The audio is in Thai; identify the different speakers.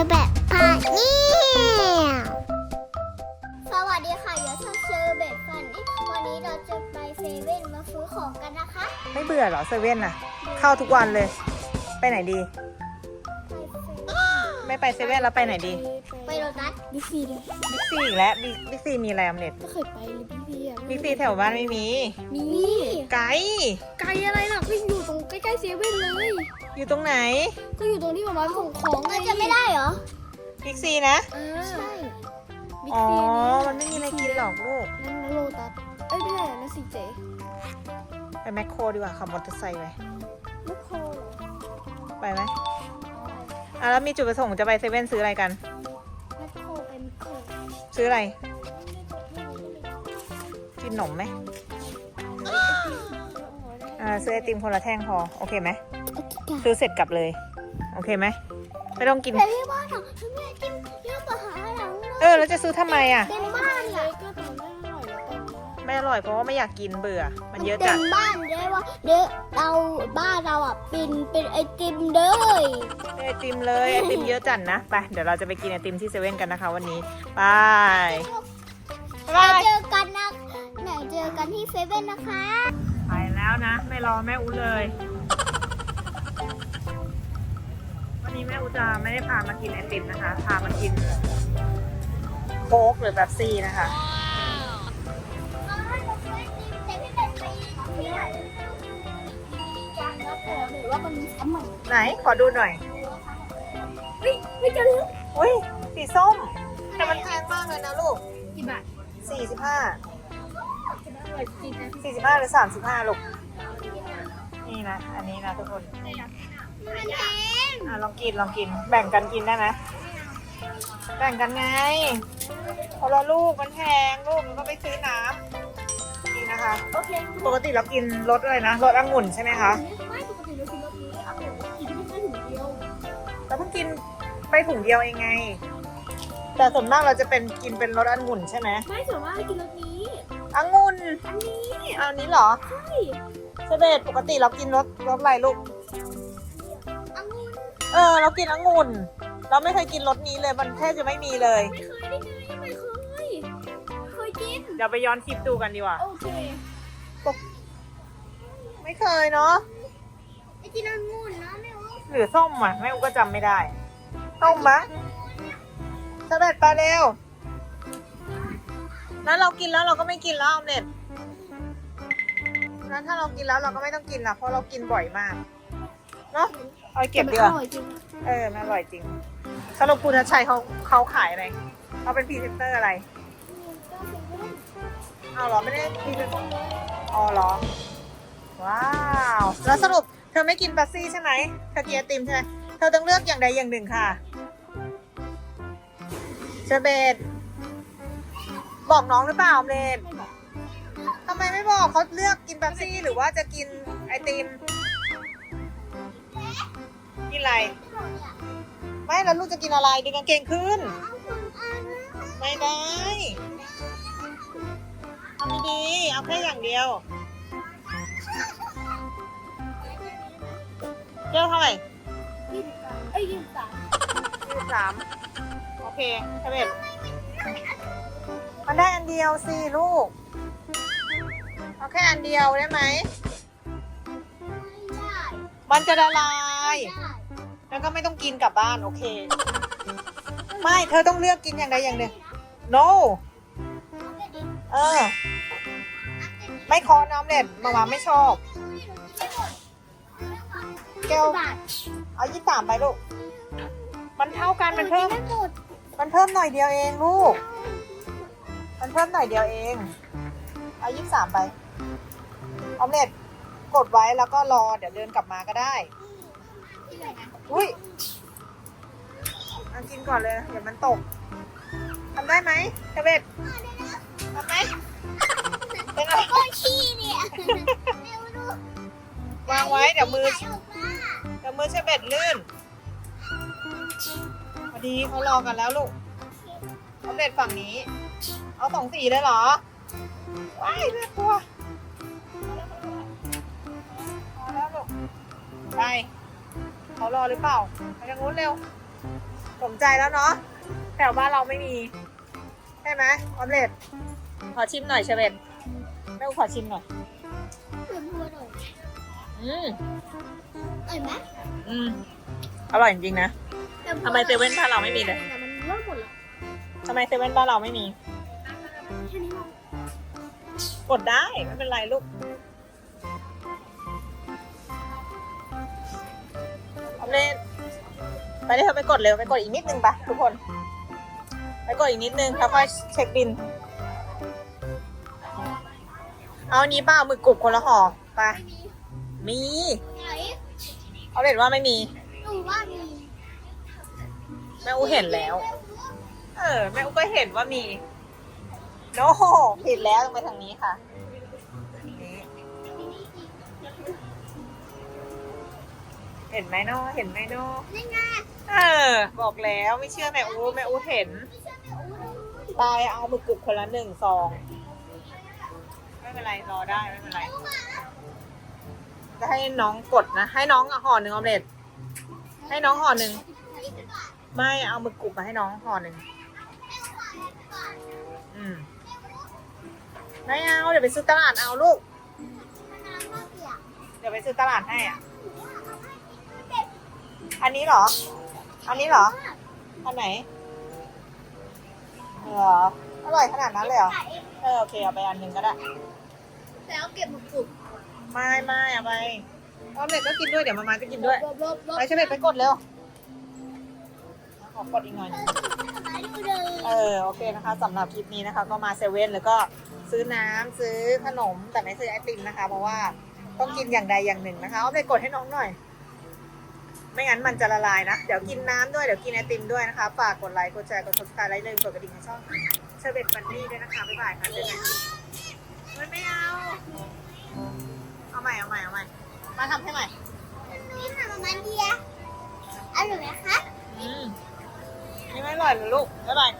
Speaker 1: อแบบพาเนี่ยสวัสดีค่ะเดี๋ยวชอบเชอร์เบตฟันนี่วันนี้เราจะไปเซเว่นมาซื้อของกันนะคะ
Speaker 2: ไม่เบื่อเหรอเซเว่นน่ะ เข้าทุกวันเลย ไปไหนดีไม่ไปเซเว่นแล้วไปไหนดี
Speaker 1: ไปโรตัสบิ๊กซีเลย
Speaker 2: บิ๊กซีอีกแล้วบิ๊กบิ๊กซีมีอะไรออมเล็ต
Speaker 1: ไม่เคยไปเลยบิ๊กซีอะ
Speaker 2: บิ๊กซีแถวบ้านไม่มี
Speaker 1: มี
Speaker 2: ไกด์
Speaker 1: ไกลอะไรล่ะก็อยู่ตรงใกล้ๆเซเว่นเลย
Speaker 2: อยู่ตรงไหน
Speaker 1: ก็อยู่ตรงที่มามาส่งของไงจะไม่ได้เหรอ
Speaker 2: บิ๊กซีนะ
Speaker 1: เออใช่บิ๊ก
Speaker 2: อ๋อ
Speaker 1: ซี
Speaker 2: มันไม่มีอะไรกินหรอกลูก
Speaker 1: นั่นนะโลตัสเอ้ยไม่ใช่นะซีเจ
Speaker 2: ไปแมคโครดีกว่าขับมอเตอร์ไซค์ไป
Speaker 1: ลูกโคเหรอ
Speaker 2: ไปไหมอะแล้วมีจุดประสงค์จะไปเซเว่นซื้ออะไรกัน
Speaker 1: แมคโครเป็นโค
Speaker 2: ซื้ออะไร กินขนมไหมอ่าซื้อไอติมคนละแท่งพอ โอเคไหม ซื้อเสร็จกลับเลย โอเคไหมไม่ต้องกิน
Speaker 1: แต่ที่บ้านอะทำไมกินเยอะกว่าหาหลัง
Speaker 2: เออแล้วจะซื้อทำไมอะ
Speaker 1: เต็มบ้านอะก็ทำได้อร่อยแล้วกัน
Speaker 2: ไม่อร่อยเพราะว่าไม่อยากกินเบื่อ มันเยอะ
Speaker 1: เต็
Speaker 2: จัด
Speaker 1: มบ้านเลยว่าเด้อเราบ้านเราอะเป็นเป็นไอติมเลย
Speaker 2: ไอติมเลย ไอติมเยอะจัดนะ ไป เดี๋ยวเราจะไปกินไอติมที่เซเว่นกันนะคะวันนี้ไป
Speaker 1: เดี๋ยวเจอกันนะเดี๋ยวเจอกันที่เซเว่นนะคะ
Speaker 2: ไปแล้วนะ ไม่รอแม่อูเลย วันนี้แม่อูจะไม่ได้พามากินไอติมนะคะ พามากินโค้กหรือแบบซี่นะคะ
Speaker 1: ว่ามันซ้ำใหม่
Speaker 2: ไหนขอดูหน่อย
Speaker 1: เฮ้ยไม่เจอแล้ว
Speaker 2: อุ้ยสีส้ม แต่มันแพงมากเลยนะลูก
Speaker 1: กี่บาท
Speaker 2: สี่สิบห้า
Speaker 1: อร่อยจริงนะ
Speaker 2: สี่สิบห้าหรือสามสิบห้าลูก นี่นะ อันนี้นะทุกคน
Speaker 1: มันแพง
Speaker 2: อะลองกินลองกิน แบ่งกันกินได้ไหมแบ่งกันไงคนละลูกมันแพงลูกมันก็ไปซื้อน้ำนี่นะคะ
Speaker 1: โอเค
Speaker 2: ปกติเรากินรสอะไรนะรสองุ่นใช่ไหมคะ
Speaker 1: ไม่ปกติเรากินรสนี้เอาแบบกินไม่ได้ถุงเดียว
Speaker 2: เราเพิ่งกินไปถุงเดียวเองไง แต่ส่วนมากเราจะเป็นกินเป็นรสองุ่นใช่ไหม
Speaker 1: ไม่ส่วนมากกินรสนี้
Speaker 2: องุ่น
Speaker 1: อันนี้
Speaker 2: เอาอันนี้เหรอ
Speaker 1: ใช่
Speaker 2: เสเบตปกติเรากินรสรสอะไรลูก
Speaker 1: องุ่น
Speaker 2: เออ เรากินองุ่น เราไม่เคยกินรสนี้เลย มันแทบจะไม่มีเลย
Speaker 1: ไม่เคยได้ไงไม่เคย เคยกิน
Speaker 2: เดี๋ยวไปย้อนคลิปดูกันดีกว่า
Speaker 1: โอเค
Speaker 2: ไม่เคยเนาะ
Speaker 1: ไอ้กินองุ่นนะไม่รู้
Speaker 2: หรือส้มอะแม่อูก็จำไม่ได้ ส้มมะเสด็จไปเร็ว นั้นเรากินแล้วเราก็ไม่กินแล้วออมเน็ตนั้นถ้าเรากินแล้วเราก็ไม่ต้องกินละเพราะเรากินบ่อยมาก เนาะเอาไปเก็บดีกว่า
Speaker 1: อร่อยจริง
Speaker 2: เออมันอร่อยจริงสรุปคุณชัยเขาเขาขายอะไรเขาเป็นพรีเซนเตอร์อะไรเอาเหรอไม่ได้พรีเซนเตอร์อ๋อเหรอว้าวแล้วสรุปเธอไม่กินบัสซี่ใช่ไหมเธอกินไอติมใช่ไหมเธอต้องเลือกอย่างใดอย่างหนึ่งค่ะเชอร์เบตบอกน้องหรือเปล่าออมเลนทำไมไม่บอกเขาเลือกกินบัสซี่หรือว่าจะกินไอติม กินอะไร ไม่แล้วลูกจะกินอะไรดึงกางเกงขึ้น ไม่ได้ทำดีๆเอาแค่อย่างเดียวเจ้าเท่าไหร่
Speaker 1: ยี่สิบสามเอ้ยยี่สิบสาม
Speaker 2: ยี่สิบสามโอเคเทเบตมันได้อันเดียวสิลูก เอาแค่อันเดียวได้ไหม
Speaker 1: ได้
Speaker 2: มันจะละลาย
Speaker 1: ได้
Speaker 2: แล้วก็ไม่ต้องกินกลับบ้าน โอเค ไม่เธอต้องเลือกกินอย่างใดอย่างหนึ่ง no เออ ไม่คอน้ำเน็ตมามาไม่ชอบ แก้ว เอายี่สามไปลูก มันเท่ากันมันเพิ่ม
Speaker 1: มั
Speaker 2: นเพิ่มหน่อยเดียวเองลูก มันเพิ่มหน่อยเดียวเอง เอายี่สามไปออมเล็ตกดไว้แล้วก็รอเดี๋ยวเดินกลับมาก็ได้ อุ้ยเอากินก่อนเลยเดี๋ยวมันตกทำได้ไหมเทเบตทำไหมเป็นอะไร
Speaker 1: ก้อนขี้เนี่ยเร็วดู
Speaker 2: วางไว้เดี๋ยวมือเดี๋ยวมือเชเบตลื่นพอดีเขารอกันแล้วลูกเอาเด็ดฝั่งนี้ เอาสองสีเลยเหรอว้ายน่ากลัวพอแล้วลูกไป เขารอหรือเปล่าไปทางนู้นเร็วสมใจแล้วเนาะแถวบ้านเราไม่มีใช่ไหมออมเล็ตขอชิมหน่อยเชเวตแม่อูขอชิมหน่อย
Speaker 1: เพื่อนพูดหน่อย
Speaker 2: อืม
Speaker 1: เอ่ยไหม
Speaker 2: อืมอร่อยจริงๆนะ ทำไมเซเว่นบ้านเราไม่มีเลย
Speaker 1: แต่มันเลิกหมดแล้ว
Speaker 2: ทำไมเซเว่นบ้านเราไม่มี
Speaker 1: แค่นี้มั้ง
Speaker 2: กดได้ไม่เป็นไรลูก เล็ตไปเลยเธอไปกดเร็วไปกดอีกนิดนึงปะทุกคน ไปกดอีกนิดนึงแล้วค่อยเช็คบิน เอาอันนี้เปล่าหมึกกรุบคนละห่อไป
Speaker 1: ไม่มี
Speaker 2: มี
Speaker 1: ไหน
Speaker 2: เอาเล็ตว่าไม่มี
Speaker 1: หนูว่ามี
Speaker 2: แม่อูเห็นแล้ว เออ แม่อูก็เห็นว่ามี โน้ผิดแล้วต้องไปทางนี้ค่ะ เห็นไหมเนาะเห็นไหมเนาะ
Speaker 1: นี่ไง
Speaker 2: เออ บอกแล้วไม่เชื่อแม่อูแม่อูเห็น
Speaker 1: ไม่ใช่แม่อู้เลย
Speaker 2: ตายเอาหมึกกรุบคนละหนึ่งซอง ไม่เป็นไรรอได้ไม่เป็นไร จะให้น้องกดนะ ให้น้องห่อหนึ่งออมเล็ตให้น้องห่อหนึ่งไม่เอาหมึกกรุบมาให้น้องห่อหนึ่งอืมไม่เอาเดี๋ยวไปซื้อตลาดเอาลูก
Speaker 1: น้ำก็เปียก
Speaker 2: เดี๋ยวไปซื้อตลาดให้อะ อันนี้เหรอ อันนี้เหรอ อันไหนเหรออร่อยขนาดนั้นเลยเหรอ เออโอเคเอาไปอันหนึ่งก็ได้
Speaker 1: แล้วเก็บหมึกกรุบ
Speaker 2: ไม่ไม่เอาไปออมเล็ตก็กินด้วยเดี๋ยวมามาก็กินด้วย
Speaker 1: ลบลบลบ
Speaker 2: ไปเฉลยไปกดเร็ว ขอกดอีกหน่อยหนึ่ง
Speaker 1: มาดูเลย
Speaker 2: เออโอเคนะคะสำหรับคลิปนี้นะคะก็มาเซเว่นแล้วก็ซื้อน้ำซื้อขนมแต่ไม่ซื้อไอติมนะคะ เพราะว่าต้องกินอย่างใดอย่างหนึ่งนะคะเอาไปกดให้น้องหน่อย ไม่งั้นมันจะละลายนะ เดี๋ยวกินน้ำด้วย เดี๋ยวกินไอติมด้วยนะคะ ฝากกดไลค์ กดแชร์ กด subscribe ไลค์เลยกดกระดิ่งให้ช่องเชอร์เบตฟันนี่ด้วยนะคะ บ๊ายบายค่ะเจอกันเฮ้ยไม่เอา เอาใหม่ เอาใหม่ เอาใหม่ มาทำให้ใหม่
Speaker 1: นี่ทำมันเดียอร่อยไหมคะ
Speaker 2: อืมนี่ไม่อร่อยเหรอลูก บ๊ายบายค่ะ